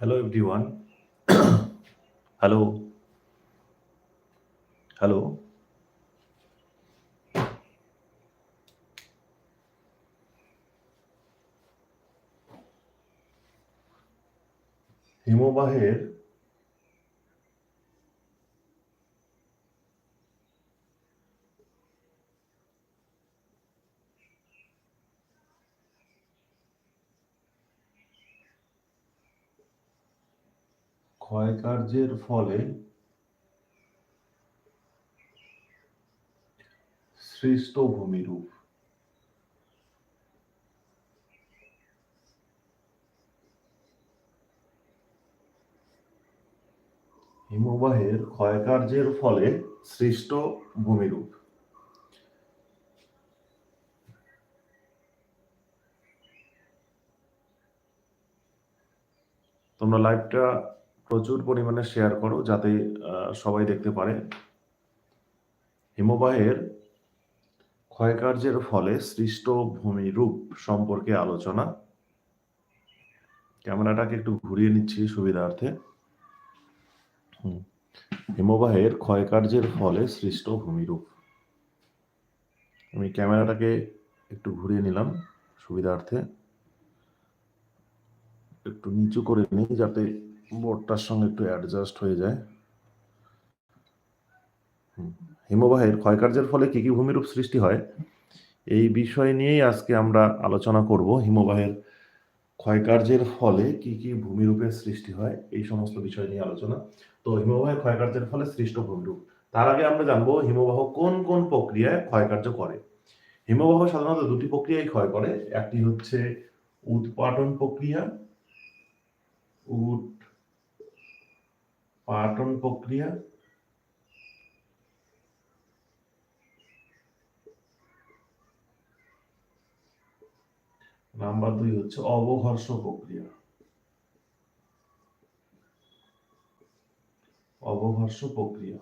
Hello everyone. Hello. Hello. হিমবাহের ক্ষয়কার্যের ফলে সৃষ্ট ভূমিরূপ। হিমবাহের ক্ষয়কার্যের ফলে সৃষ্ট ভূমিরূপ। তোমরা লাইভটা প্রচুর পরিমাণে শেয়ার করো যাতে সবাই দেখতে পারে। হিমবাহের ক্ষয়কার্যের ফলে সৃষ্ট ভূমিরূপ সম্পর্কে আলোচনা। ক্যামেরাটাকে একটু ঘুরিয়ে নিচ্ছি সুবিধার্থে। হুম। হিমবাহের ক্ষয়কার্যের ফলে সৃষ্ট ভূমিরূপ। আমি ক্যামেরাটাকে একটু ঘুরিয়ে নিলাম সুবিধার্থে। একটু নিচু করে নিই যাতে বোর্ডটার সঙ্গে একটু অ্যাডজাস্ট হয়ে যায়। হুম। হিমবাহের ক্ষয়কার্যের ফলে কি কি ভূমিরূপ সৃষ্টি হয়, এই বিষয় নিয়েই আজকে আমরা আলোচনা করব। হিমবাহের ক্ষয়কার্যের ফলে কি কি ভূমিরূপের সৃষ্টি হয়, এই সমস্ত বিষয় নিয়ে আলোচনা। তো হিমবাহের ক্ষয়কার্যের ফলে সৃষ্ট ভূমিরূপ, তার আগে আমরা জানব হিমবাহ কোন কোন প্রক্রিয়ায় ক্ষয়কার্য করে। হিমবাহ সাধারণত দুটি প্রক্রিয়ায় ক্ষয় করে, একটি হচ্ছে উৎপাটন প্রক্রিয়া উৎপাটন প্রক্রিয়া। নাম্বার দুই হচ্ছে অবঘর্ষ প্রক্রিয়া। অবঘর্ষ প্রক্রিয়া।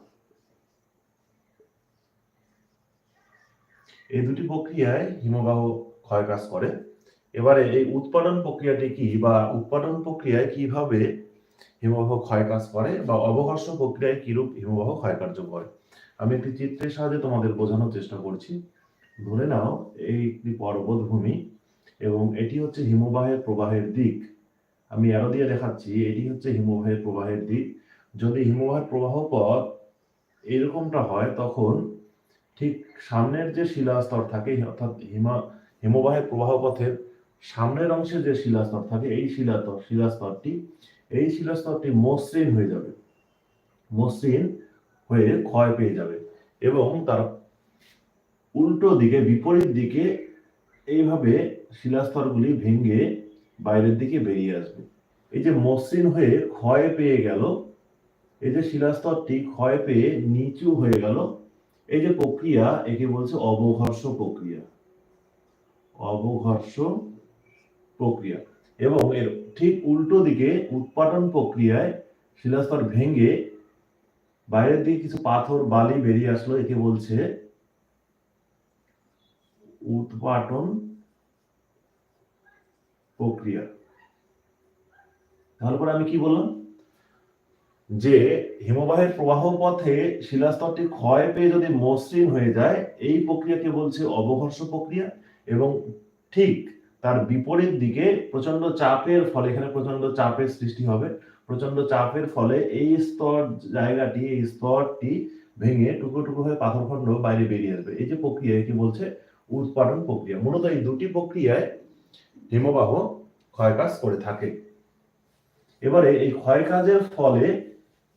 এই দুটি প্রক্রিয়ায় হিমবাহ ক্ষয় কাজ করে। এবারে এই উৎপাদন প্রক্রিয়াটি কি বা উৎপাদন প্রক্রিয়ায় কীভাবে হিমবাহ ক্ষয় কাজ করে বা অবঘর্ষ প্রক্রিয়ায় কিরূপ হিমবাহ ক্ষয় কার্য করে? আমি একটি চিত্রের সাহায্যে তোমাদের বোঝানোর চেষ্টা করছি। ধরে নাও, এই একটি পর্বতভূমি এবং এটি হচ্ছে হিমবাহের প্রবাহের দিক। আমি অ্যারো দিয়ে দেখাচ্ছি, এটি হচ্ছে হিমবাহের প্রবাহের দিক। যদি হিমবাহের প্রবাহ পথ এরকমটা হয়, তখন ঠিক সামনের যে শিলাস্তর থাকে, অর্থাৎ হিমা, হিমবাহের প্রবাহ পথের সামনের অংশে যে শিলাস্তর থাকে, এই শিলাস্তর শিলাস্তরটি এই শিলাস্তরটি মসৃণ হয়ে যাবে। মসৃণ হয়ে ক্ষয় পেয়ে যাবে এবং তার উল্টো দিকে, বিপরীত দিকে এইভাবে শিলাস্তরগুলি ভেঙে বাইরের দিকে বেরিয়ে আসবে। এই যে মসৃণ হয়ে ক্ষয় পেয়ে গেল, এই যে শিলাস্তরটি ক্ষয় পেয়ে নিচু হয়ে গেল, এই যে প্রক্রিয়া একে বলছে অবঘর্ষ প্রক্রিয়া। অবঘর্ষ প্রক্রিয়া। এবং এর ঠিক উল্টো দিকে উৎপাদন প্রক্রিয়ায় শিলাস্তর ভেঙে বাইরের দিকে কিছু পাথর, বালি বেরিয়ে আসলো, একে বলছে উৎপাটন প্রক্রিয়া। তাহলে পরে আমি কি বললাম? যে হিমবাহের প্রবাহ পথে শিলাস্তরটি ক্ষয় পেয়ে যদি মসৃণ হয়ে যায়, এই প্রক্রিয়াকে বলছে অবঘর্ষ প্রক্রিয়া এবং ঠিক তার বিপরীত দিকে প্রচণ্ড চাপের ফলে, এখানে প্রচণ্ড চাপের সৃষ্টি হবে। প্রচণ্ড চাপের ফলে এই স্তর জায়গাটি, এই স্তরটি ভেঙে টুকরো টুকরো হয়ে পাথরখণ্ড বাইরে বেরিয়ে আসবে। এই যে প্রক্রিয়া একে বলছে? উৎপাদন প্রক্রিয়া। মূলত এই দুটি প্রক্রিয়ায় হিমবাহ ক্ষয়কাজ করে থাকে। এবারে এই ক্ষয়কাজের ফলে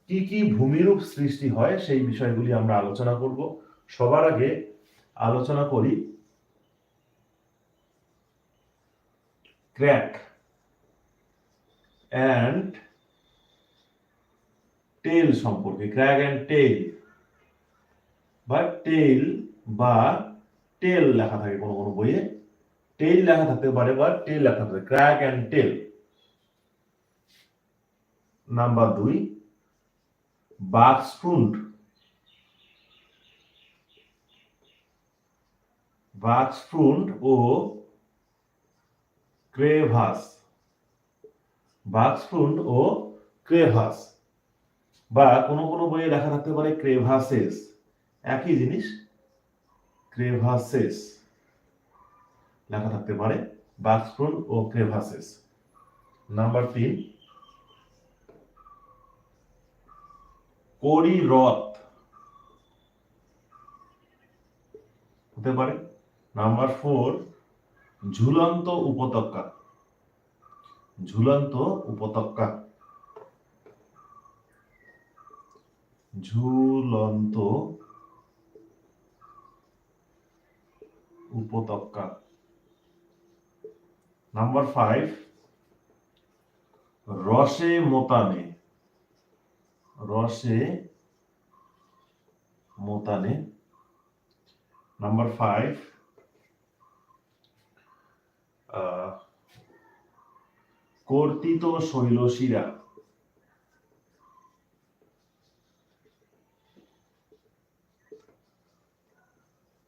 কি কি ভূমিরূপ সৃষ্টি হয়, সেই বিষয়গুলি আমরা আলোচনা করব। সবার আগে আলোচনা করি ক্র্যাক অ্যান্ড টেল সম্পর্কে ক্র্যাক অ্যান্ড টেল বা টেল বা টেল লেখা থাকে কোনো কোনো বইয়ে। টেল লেখা থাকতে পারে বা টেল লেখা থাকতে ক্র্যাক অ্যান্ড টেল নাম্বার দুই বাক্সফ্রুন্ট বাক্সফ্রুন্ট ও ক্রেভাস বাক্সফ্রুন্ট ও ক্রেভাস বা কোনো কোনো বইয়ে লেখা থাকতে পারে ক্রেভাসেস। একই জিনিস, ক্রেভাসেস লেখা থাকতে পারে বাক্সফ্রুন্ট ও ক্রেভাসেস। নাম্বার তিন, করিরথ হতে পারে। নাম্বার ফোর ঝুলন্ত উপত্যকা। ঝুলন্ত উপত্যকা। ঝুলন্ত উপত্যকা। নাম্বার ফাইভ রসে মোতানে। রসে মোতানে। নাম্বার ফাইভ কর্তিত শৈলশিরা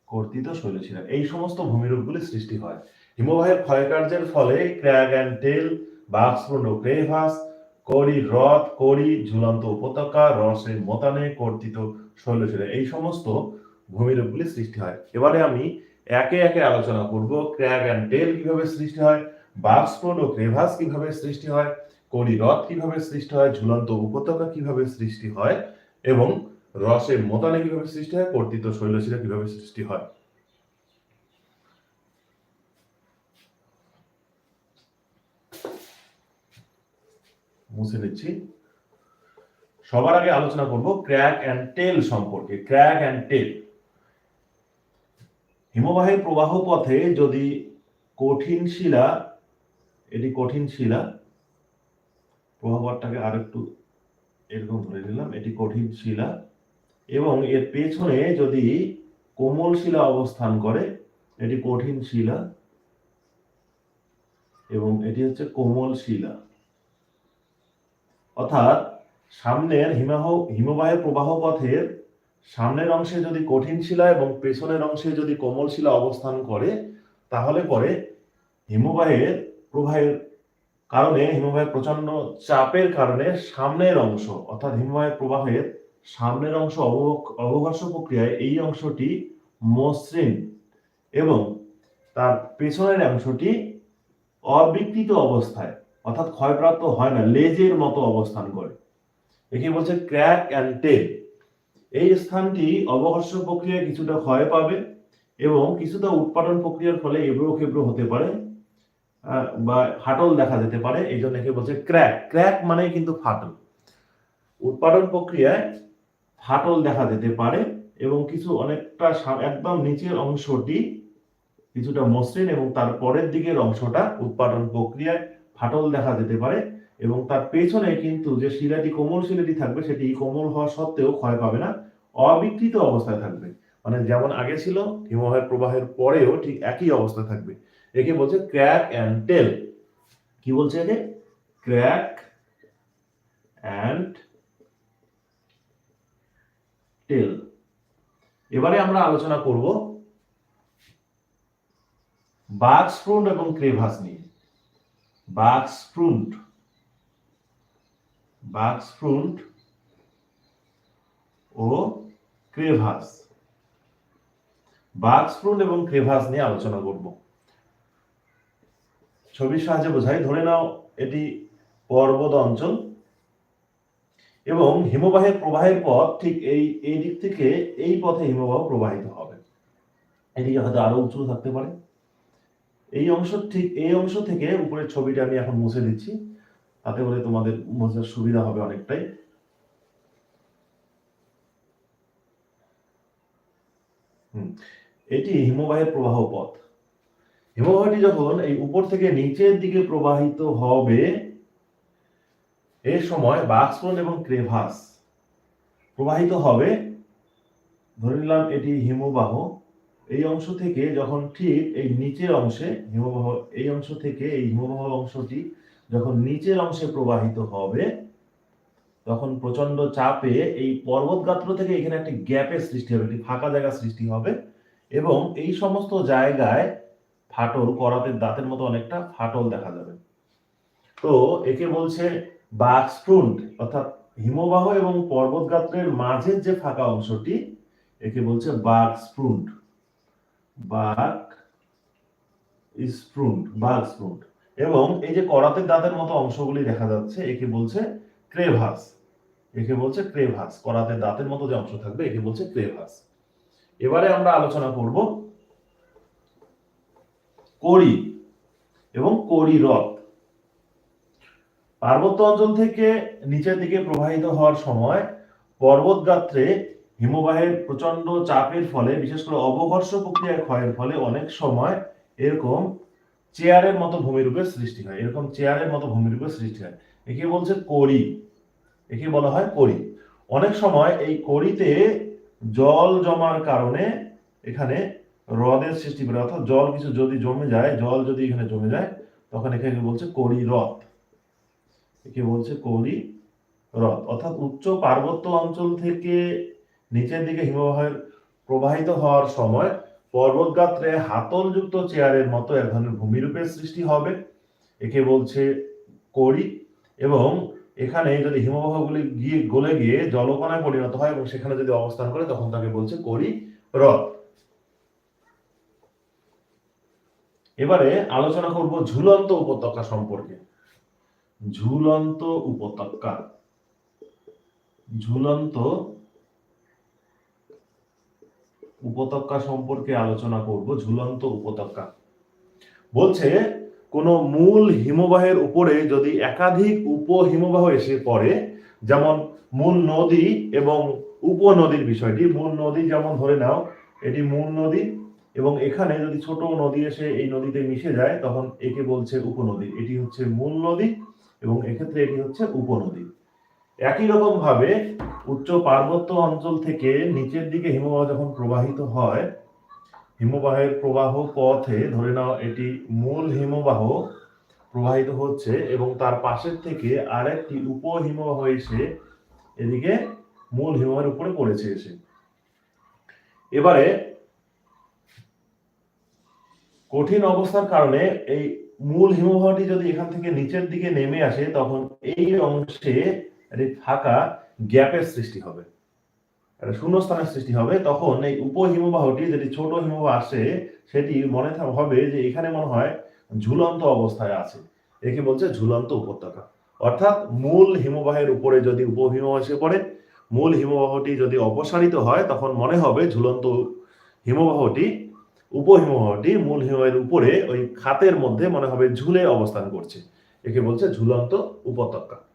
কর্তিত শৈলশিরা এই সমস্ত ভূমিরূপগুলি সৃষ্টি হয়। হিমবাহের ক্ষয়কার্যের ফলে ক্র্যাগ অ্যান্ড ক্রেভাস করি হ্রদ করি ঝুলন্ত উপত্যকা রসে মতানে কর্তিত শৈলশিরা এই সমস্ত ভূমিরূপগুলি সৃষ্টি হয়। এবারে আমি একে একে আলোচনা করব, ক্র্যাগ অ্যান্ড টেল কীভাবে সৃষ্টি হয় বাক্সপুণ্ড ও ক্রেভাস কীভাবে সৃষ্টি হয় করি হ্রদ কীভাবে সৃষ্টি হয়, ঝুলন্ত উপত্যকা কীভাবে সৃষ্টি হয়, এবং রসে মোতানে কীভাবে সৃষ্টি হয়, কর্তিত শৈলশিরা কীভাবে সৃষ্টি হয়। মুছে নিচ্ছি। সবার আগে আলোচনা করব ক্র্যাক অ্যান্ড টেল সম্পর্কে। ক্র্যাক অ্যান্ড টেল হিমবাহের প্রবাহ পথে যদি কঠিন শিলা, এটি কঠিন শিলা প্রবাহপথটাকে আরেকটু এরকম ধরে নিলাম, এটি কঠিন শিলা, এবং এর পেছনে যদি কোমল শিলা অবস্থান করে, এটি কঠিন শিলা, এবং এটি হচ্ছে কোমল শিলা। অর্থাৎ সামনের হিমাহ হিমবাহের প্রবাহ পথের সামনের অংশে যদি কঠিন শিলা এবং পেছনের অংশে যদি কোমল শিলা অবস্থান করে, তাহলে পরে হিমবাহের প্রবাহের কারণে, হিমবাহের প্রচণ্ড চাপের কারণে সামনের অংশ, অর্থাৎ হিমবাহের প্রবাহের সামনের অংশ অবঘর্ষ প্রক্রিয়ায় এই অংশটি মসৃণ এবং তার পেছনের অংশটি অবিকৃত অবস্থায়, অর্থাৎ ক্ষয়প্রাপ্ত হয় না, লেজের মতো অবস্থান করে। একে বলছে ক্র্যাক অ্যান্ড টেল এই স্থানটি অবঘর্ষ প্রক্রিয়ায় কিছুটা ক্ষয় পাবে এবং কিছুটা উৎপাদন প্রক্রিয়ার ফলে এবড়ো খেবড়ো হতে পারে বা ফাটল দেখা যেতে পারে, এই জন্য একে বলছে ক্র্যাক। ক্র্যাক মানে কিন্তু ফাটল। উৎপাদন প্রক্রিয়ায় ফাটল দেখা যেতে পারে এবং কিছু অনেকটা একদম নিচের অংশটি কিছুটা মসৃণ এবং তার পরের দিকের অংশটা উৎপাদন প্রক্রিয়ায় ফাটল দেখা যেতে পারে। এবং তার পেছনে কিন্তু যে শিলাটি, কোমল শিলাটি থাকবে, সেটি কোমল হওয়া সত্ত্বেও ক্ষয় পাবে না, অবিকৃত অবস্থায় থাকবে। মানে যেমন আগে ছিল, হিমবাহের প্রবাহের পরেও ঠিক একই অবস্থায় থাকবে। একে বলছে ক্র্যাক অ্যান্ড টেল কি বলছে একে? ক্র্যাক অ্যান্ড টেল এবারে আমরা আলোচনা করব বাক্সফ্রুন্ট এবং ক্রেভাস নিয়ে। বাক্সফ্রুন্ট বাক্সফ্রুন্ট ও ক্রেভাস। বাক্সফ্রুন্ট এবং ক্রেভাস নিয়ে আলোচনা করব। ছবির সাহায্যে বোঝাই, ধরে নাও এটি পর্বত অঞ্চল এবং হিমবাহের প্রবাহের পথ ঠিক এই এই দিক থেকে এই পথে হিমবাহ প্রবাহিত হবে। এদিকে হয়তো আরও উঁচু থাকতে পারে। এই অংশ ঠিক, এই অংশ থেকে উপরের ছবিটা আমি এখন মুছে দিচ্ছি। তাতে করে তোমাদের বোঝার সুবিধা হবে অনেকটাই। এটি হিমবাহের প্রবাহ পথ। হিমবাহটি যখন এই উপর থেকে নিচের দিকে প্রবাহিত হবে এই সময় বাক্সফোন এবং ক্রেভাস প্রবাহিত হবে। ধরে নিলাম এটি হিমবাহ। এই অংশ থেকে যখন ঠিক এই নিচের অংশে, হিমবাহ, এই অংশ থেকে এই হিমবাহ অংশটি যখন নিচের অংশে প্রবাহিত হবে, তখন প্রচণ্ড চাপে এই পর্বত গাত্র থেকে এখানে একটি গ্যাপের সৃষ্টি হবে, একটি ফাঁকা জায়গা সৃষ্টি হবে এবং এই সমস্ত জায়গায় ফাটল, করাতের দাঁতের মতো অনেকটা ফাটল দেখা যাবে। তো একে বলছে বাক্সফ্রুন্ট অর্থাৎ হিমবাহ এবং পর্বতগাত্রের মাঝের যে ফাঁকা অংশটি, একে বলছে বাক্সফ্রুন্ট বাক স্প্রুন্ট বাক্সফ্রুন্ট এবং এই যে করাতের দাঁতের মতো অংশগুলি দেখা যাচ্ছে, একে বলছে ক্রেভাস। একে বলছে ক্রেভাস। করাতের দাঁতের মতো যে অংশ থাকবে, একে বলছে ক্রেভাস। এবারে আমরা আলোচনা করব কড়ি এবং কড়ি হ্রদ পার্বত্য অঞ্চল থেকে নিচের দিকে প্রবাহিত হওয়ার সময় পর্বতগাত্রে হিমবাহের প্রচণ্ড চাপের ফলে, বিশেষ করে অবঘর্ষ প্রক্রিয়ায় ক্ষয়ের ফলে অনেক সময় এরকম চেয়ারের মতো ভূমিরূপের সৃষ্টি হয়। এরকম চেয়ারের মতো ভূমিরূপের সৃষ্টি হয়। একে বলছে কড়ি। একে বলা হয় কড়ি। অনেক সময় এই কড়িতে জল জমার কারণে এখানে হ্রদের সৃষ্টি করে, অর্থাৎ জল কিছু যদি জমে যায়, জল যদি এখানে জমে যায়, তখন এখানে বলছে কড়ি হ্রদ। একে বলছে কড়ি হ্রদ। অর্থাৎ উচ্চ পার্বত্য অঞ্চল থেকে নিচের দিকে হিমবাহের প্রবাহিত হওয়ার সময় পর্বতগাত্রে হাতলযুক্ত চেয়ারের মতো এক ধরনের ভূমিরূপের সৃষ্টি হবে। একে বলছে কড়ি এবং এখানে যদি হিমবাহগুলি গিয়ে গলে গিয়ে জলকণায় পরিণত হয় এবং সেখানে যদি অবস্থান করে, তখন তাকে বলছে কড়ি হ্রদ। এবারে আলোচনা করব ঝুলন্ত উপত্যকা সম্পর্কে। ঝুলন্ত উপত্যকা। ঝুলন্ত উপত্যকা সম্পর্কে আলোচনা করব, ঝুলন্ত উপত্যকা। বলছে, কোন মূল হিমবাহের উপরে যদি একাধিক উপহিমবাহ এসে পড়ে, যেমন মূল নদী এবং উপনদীর বিষয়টি, মূল নদী যেমন ধরে নাও, এটি মূল নদী, এবং এখানে যদি ছোট নদী এসে এই নদীতে মিশে যায়, তখন একে বলছে উপনদী। এটি হচ্ছে মূল নদী, এবং এক্ষেত্রে এটি হচ্ছে উপনদী। একই রকম ভাবে উচ্চ পার্বত্য অঞ্চল থেকে নিচের দিকে হিমবাহ যখন প্রবাহিত হয়, হিমবাহের প্রবাহ পথে ধরে নাও এটি মূল হিমবাহ প্রবাহিত হচ্ছে এবং তার পাশের থেকে আরেকটি উপ হিমবাহ এসে এদিকে মূল হিমবাহের উপরে পড়েছে এসে। এবারে কঠিন অবস্থার কারণে এই মূল হিমবাহটি যদি এখান থেকে নিচের দিকে নেমে আসে, তখন এই অংশে একটি ফাঁকা গ্যাপের সৃষ্টি হবে। একটা শূন্যস্থানের সৃষ্টি হবে। তখন এই উপহিমবাহটি যেটি ছোট হিমবাহ আসে, সেটি মনে হবে যে এখানে মনে হয় ঝুলন্ত অবস্থায় আছে। একে বলছে ঝুলন্ত উপত্যকা। অর্থাৎ মূল হিমবাহের উপরে যদি উপহিমবাহ এসে পড়ে, মূল হিমবাহটি যদি অপসারিত হয়, তখন মনে হবে ঝুলন্ত হিমবাহটি, উপহিমবাহটি মূল হিমবাহের উপরে ওই খাতের মধ্যে মনে হবে ঝুলে অবস্থান করছে। একে বলছে ঝুলন্ত উপত্যকা।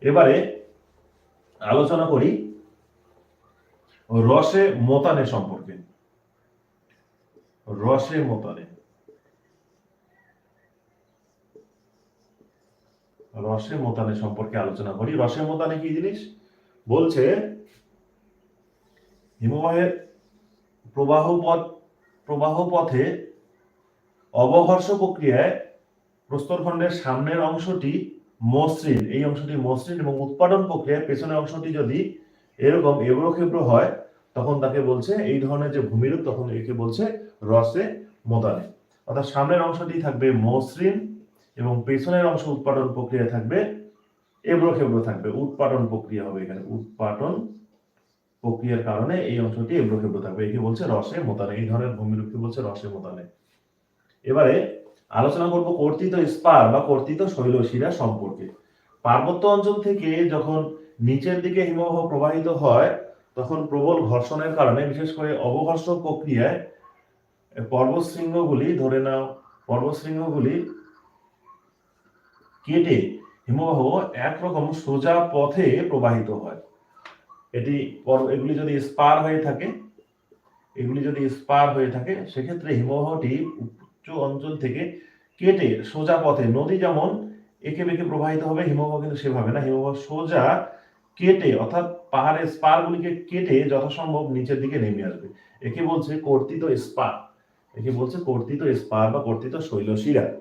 এবারে আলোচনা করি রসে মোতানে সম্পর্কে। রসে মোতানে। রসে মোতানে সম্পর্কে আলোচনা করি। রসে মোতানে কি জিনিস? বলছে হিমবাহের প্রবাহ পথ প্রবাহ পথে অবঘর্ষ প্রক্রিয়ায় প্রস্তরখণ্ডের সামনের অংশটি মসৃণ, এই অংশটি মসৃণ এবং উৎপাদন প্রক্রিয়ায় পেছনের অংশটি যদি এরকম এবড়ো খেবড়ো হয়, তখন তাকে বলছে এই ধরনের যে ভূমিরূপ, তখন একে বলছে রসে মোতানে অর্থাৎ সামনের অংশটি থাকবে মসৃণ এবং পেছনের অংশ উৎপাদন প্রক্রিয়া থাকবে এবড়ো খেবড়ো থাকবে। উৎপাদন প্রক্রিয়া হবে এখানে। উৎপাদন প্রক্রিয়ার কারণে এই অংশটি এবড়ো খেবড়ো থাকবে। একে বলছে রসে মোতানে এই ধরনের ভূমিরূপকে বলছে রসে মোতানে এবারে আলোচনা করব কর্তিত স্পার বা কর্তিত শৈলশিরা সম্পর্কে। পার্বত্য অঞ্চল থেকে যখন নিচের দিকে হিমবাহ প্রবাহিত হয়, তখন প্রবল ঘর্ষণের কারণে, বিশেষ করে অবঘর্ষ প্রক্রিয়ায়, পর্বতশৃঙ্গগুলি ধরে নাও, পর্বতশৃঙ্গগুলি কেটে হিমবাহ একরকম সোজা পথে প্রবাহিত হয়। এটি এগুলি যদি স্পার হয়ে থাকে, এগুলি যদি স্পার হয়ে থাকে, সেক্ষেত্রে হিমবাহটি অঞ্চল থেকে কেটে সোজা পথে নদী যেমন একে বেঁকে প্রবাহিত হবে, হিমবাহ কিন্তু সেভাবে না। হিমবাহ সোজা কেটে অর্থাৎ পাহাড়ের স্পার গুলিকে কেটে যথাসম্ভব নিচের দিকে নেমে আসবে। একে বলছে কর্তিত স্পার। একে বলছে কর্তিত স্পার বা কর্তিত শৈলশিরা।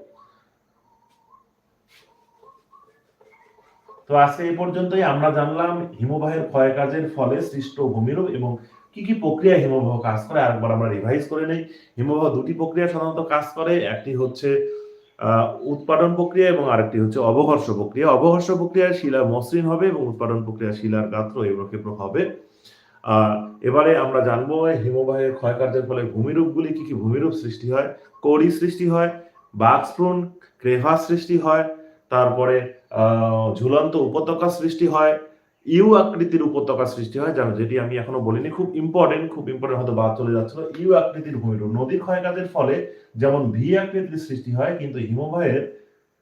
তো আজকে এই পর্যন্তই। আমরা জানলাম হিমবাহের ক্ষয় কাজের ফলে সৃষ্ট ভূমিরূপ এবং কি কি প্রক্রিয়া হিমবাহ কাজ করে? আরেকবার আমরা রিভাইজ করে নেই। হিমবাহ দুটি প্রক্রিয়া সাধারণত কাজ করে। একটি হচ্ছে উৎপাদন প্রক্রিয়া এবং আরেকটি হচ্ছে অবঘর্ষ প্রক্রিয়া। অবঘর্ষ প্রক্রিয়ায় শিলা মসৃণ হবে এবং উৎপাদন প্রক্রিয়া শিলার গাত্র এরকম হবে। এবারে আমরা জানব হিমবাহের ক্ষয়কার্যের ফলে ভূমিরূপগুলি কি কি ভূমিরূপ সৃষ্টি হয়, কড়ি সৃষ্টি হয় বাক্সপ্রণ ক্রেভাস সৃষ্টি হয়, তারপরে ঝুলন্ত উপত্যকা সৃষ্টি হয় ইউ আকৃতির উপত্যকা সৃষ্টি হয়, জানো, যেটি আমি এখনও বলিনি, খুব ইম্পর্টেন্ট খুব ইম্পর্টেন্ট হয়তো বাদ চলে যাচ্ছিল, ইউ আকৃতির ভূমিরূপ। নদীর ক্ষয়কাজের ফলে যেমন ভি আকৃতির সৃষ্টি হয়, কিন্তু হিমবাহের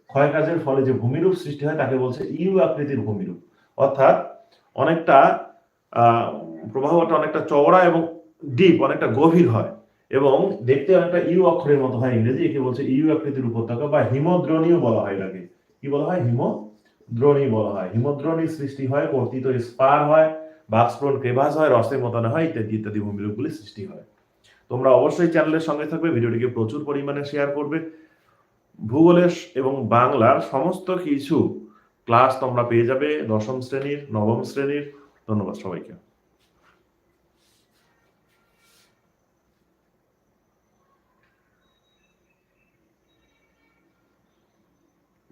ক্ষয়কাজের ফলে যে ভূমিরূপ সৃষ্টি হয়, তাকে বলছে ইউ আকৃতির ভূমিরূপ। অর্থাৎ অনেকটা প্রবাহটা অনেকটা চওড়া এবং ডিপ অনেকটা গভীর হয়, এবং দেখতে অনেকটা ইউ অক্ষরের মতো হয় ইংরেজি, একে বলছে ইউ আকৃতির উপত্যকা বা হিমদ্রণীয় বলা হয় এটাকে। কি বলা হয়? হিমদ্রণী বলা হয়। হিমদ্রোণীর সৃষ্টি হয় বর্তিত স্পার হয় বাক্সপ্রণ ক্রেভাস হয় রসের মতন হয়, ইত্যাদি ইত্যাদি ভূমিরূপগুলি সৃষ্টি হয়। তোমরা অবশ্যই চ্যানেলের সঙ্গে থাকবে, ভিডিওটিকে প্রচুর পরিমাণে শেয়ার করবে। ভূগোলের এবং বাংলার সমস্ত কিছু ক্লাস তোমরা পেয়ে যাবে দশম শ্রেণির, নবম শ্রেণির। ধন্যবাদ সবাইকে।